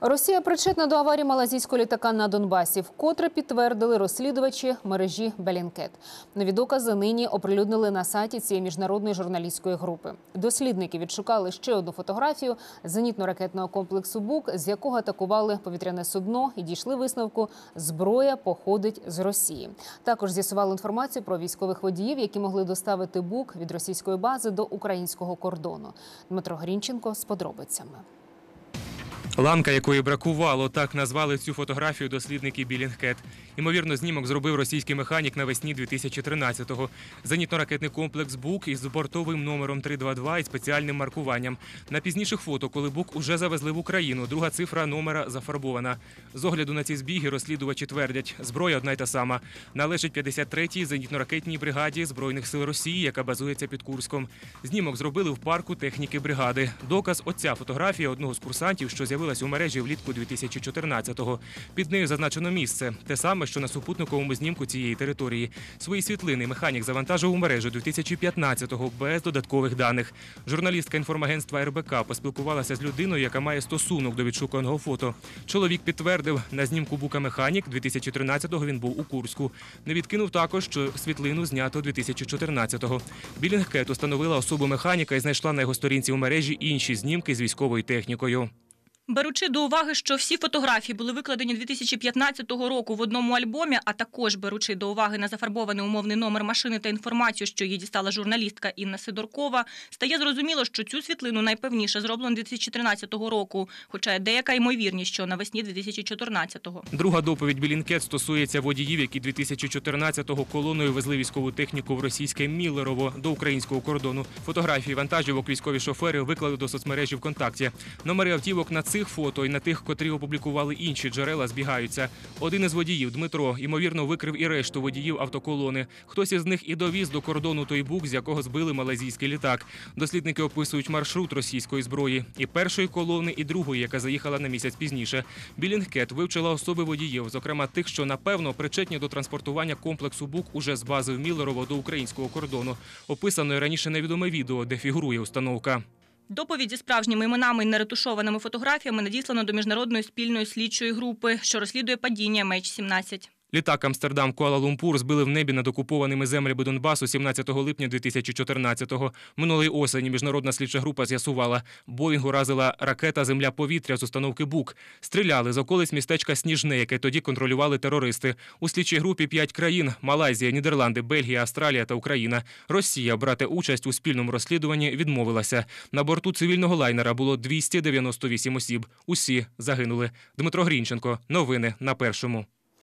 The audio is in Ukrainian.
Росія причетна до аварії малазійського літака на Донбасі, вкотре підтвердили розслідувачі мережі Белінкет. Нові докази нині оприлюднили на сайті цієї міжнародної журналістської групи. Дослідники відшукали ще одну фотографію зенітно-ракетного комплексу БУК, з якого атакували повітряне судно, і дійшли висновку, зброя походить з Росії. Також з'ясували інформацію про військових водіїв, які могли доставити БУК від російської бази до українського кордону. Дмитро Грінченко з подробицями. Ланка, якої бракувало, так назвали цю фотографію дослідники Білінгкет. Ймовірно, знімок зробив російський механік навесні 2013-го. Зенітно-ракетний комплекс БУК із бортовим номером 322 і спеціальним маркуванням. На пізніших фото, коли БУК уже завезли в Україну, друга цифра номера зафарбована. З огляду на ці збіги розслідувачі твердять, зброя одна й та сама. Належить 53-й зенітно-ракетній бригаді Збройних сил Росії, яка базується під Курском. Знімок зробили в парку техніки бригади. Доказ оця фотографія одного з курсантів, що з'явилась у мережі влітку 2014-го. Під нею зазначено місце, те саме, що на супутниковому знімку цієї території. Свої світлини механік завантажив у мережу 2015-го без додаткових даних. Журналістка інформагентства РБК поспілкувалася з людиною, яка має стосунок до відшуканого фото. Чоловік підтвердив, на знімку бука механік 2013-го він був у Курську. Не відкинув також, що світлину знято 2014-го. Білінгкет установила особу механіка і знайшла на його сторінці у мережі інші знімки з військовою технікою. Беручи до уваги, що всі фотографії були викладені 2015 року в одному альбомі, а також беручи до уваги на зафарбований умовний номер машини та інформацію, що її дістала журналістка Інна Сидоркова, стає зрозуміло, що цю світлину найпевніше зроблено 2013 року, хоча є деяка ймовірність, що навесні 2014-го. Друга доповідь Білінкет стосується водіїв, які 2014-го колоною везли військову техніку в російське Міллерово до українського кордону. Фотографії вантажівок військові шофери виклали до соцмережі ВКонтакті. Номери автівок на цих фото і на тих, котрі опублікували інші джерела, збігаються. Один із водіїв Дмитро ймовірно викрив і решту водіїв автоколони. Хтось із них і довіз до кордону той бук, з якого збили малазійський літак. Дослідники описують маршрут російської зброї і першої колони, і другої, яка заїхала на місяць пізніше. Білінгкет вивчила особи водіїв, зокрема тих, що напевно причетні до транспортування комплексу БУК уже з бази в Міллерово до українського кордону. Описано раніше невідоме відео, де фігурує установка. Доповідь зі справжніми іменами і неретушованими фотографіями надіслано до міжнародної спільної слідчої групи, що розслідує падіння МЕЧ-17. Літак Амстердам Куала-Лумпур збили в небі над окупованими землями Донбасу 17 липня 2014-го. Минулої осені міжнародна слідча група з'ясувала, Боїнг уразила ракета Земля-повітря з установки БУК. Стріляли з околиць містечка Сніжне, яке тоді контролювали терористи. У слідчій групі п'ять країн: Малайзія, Нідерланди, Бельгія, Австралія та Україна. Росія брати участь у спільному розслідуванні відмовилася. На борту цивільного лайнера було 298 осіб. Усі загинули. Дмитро Грінченко. Новини на першому.